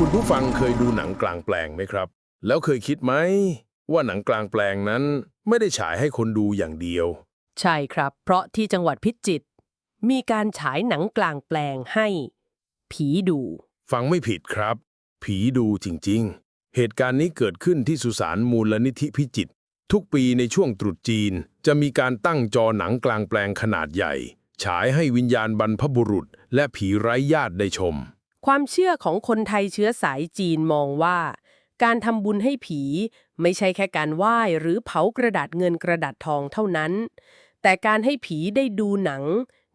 คุณผู้ฟังเคยดูหนังกลางแปลงไหมครับ แล้วเคยคิดไหม ว่าหนังกลางแปลงนั้นไม่ได้ฉายให้คนดูอย่างเดียว ใช่ครับ เพราะที่จังหวัดพิจิตรมีการฉายหนังกลางแปลงให้ ผีดู ฟังไม่ผิดครับ ผีดูจริงๆ เหตุการณ์นี้เกิดขึ้นที่สุสานมูลนิธิพิจิตรทุกปีในช่วงตรุษจีน จะมีการตั้งจอหนังกลางแปลงขนาดใหญ่ ฉายให้วิญญาณบรรพบุรุษ และผีไร้ญาติได้ชม ความเชื่อของคนไทยเชื้อสายจีนมองว่า การทำบุญให้ผีไม่ใช่แค่การไหว้หรือเผากระดาษเงินกระดาษทองเท่านั้น แต่การให้ผีได้ดูหนัง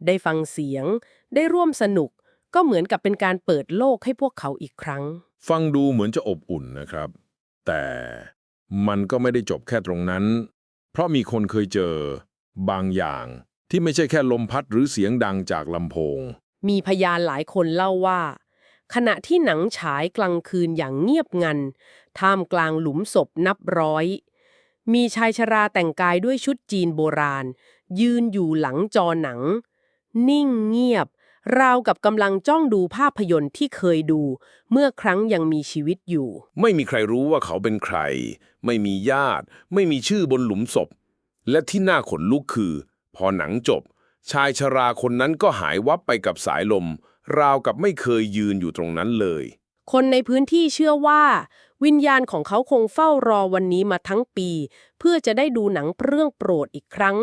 ได้ฟังเสียง ได้ร่วมสนุก ก็เหมือนกับเป็นการเปิดโลกให้พวกเขาอีกครั้ง ฟังดูเหมือนจะอบอุ่นนะครับ แต่มันก็ไม่ได้จบแค่ตรงนั้น เพราะมีคนเคยเจอบางอย่างที่ไม่ใช่แค่ลมพัดหรือเสียงดังจากลำโพง มีพยานหลายคนเล่าว่า ขณะที่หนังฉายกลางคืนอย่างเงียบงัน ท่ามกลางหลุมศพนับร้อย มีชายชราแต่งกายด้วยชุดจีนโบราณ ยืนอยู่หลังจอหนัง นิ่งเงียบ ราวกับกำลังจ้องดูภาพยนตร์ที่เคยดู เมื่อครั้งยังมีชีวิตอยู่ ไม่มีใครรู้ว่าเขาเป็นใคร ไม่มีญาติ ไม่มีชื่อบนหลุมศพ และที่น่าขนลุกคือ พอหนังจบ ชายชราคนนั้นก็หายวับไปกับสายลม ราวกับไม่เคยยืนอยู่ตรงนั้นเลย คนในพื้นที่เชื่อว่า วิญญาณของเขาคงเฝ้ารอวันนี้มาทั้งปี เพื่อจะได้ดูหนังเรื่องโปรดอีกครั้ง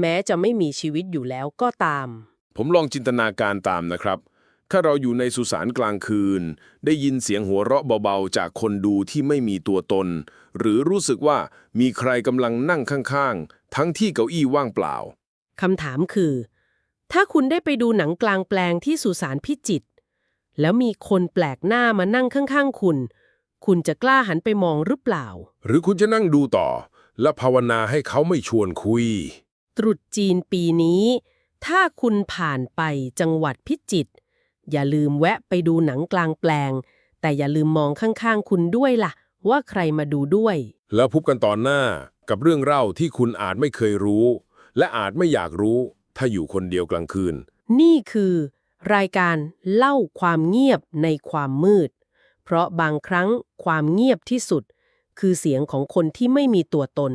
แม้จะไม่มีชีวิตอยู่แล้วก็ตาม ผมลองจินตนาการตามนะครับ ถ้าเราอยู่ในสุสานกลางคืน ได้ยินเสียงหัวเราะเบาๆ จากคนดูที่ไม่มีตัวตน หรือรู้สึกว่ามีใครกำลังนั่งข้างๆ ทั้งที่เก้าอี้ว่างเปล่าคำถามคือ ถ้าคุณได้ไปดูหนังกลางแปลงที่สุสานพิจิตรแล้วมีคนแปลกหน้ามานั่งข้างๆ คุณ คุณจะกล้าหันไปมองหรือเปล่า หรือคุณจะนั่งดูต่อ และภาวนาให้เขาไม่ชวนคุย ตรุษจีนปีนี้ ถ้าคุณผ่านไปจังหวัดพิจิตรอย่าลืมแวะไปดูหนังกลางแปลง แต่อย่าลืมมองข้างๆ คุณด้วยล่ะ ว่าใครมาดูด้วย แล้วพบกันตอนหน้ากับเรื่องเล่าที่คุณอาจไม่เคยรู้ และอาจไม่อยากรู้ ถ้าอยู่คนเดียวกลางคืน นี่คือ รายการเล่าความเงียบในความมืด เพราะบางครั้งความเงียบที่สุด คือเสียงของคนที่ไม่มีตัวตน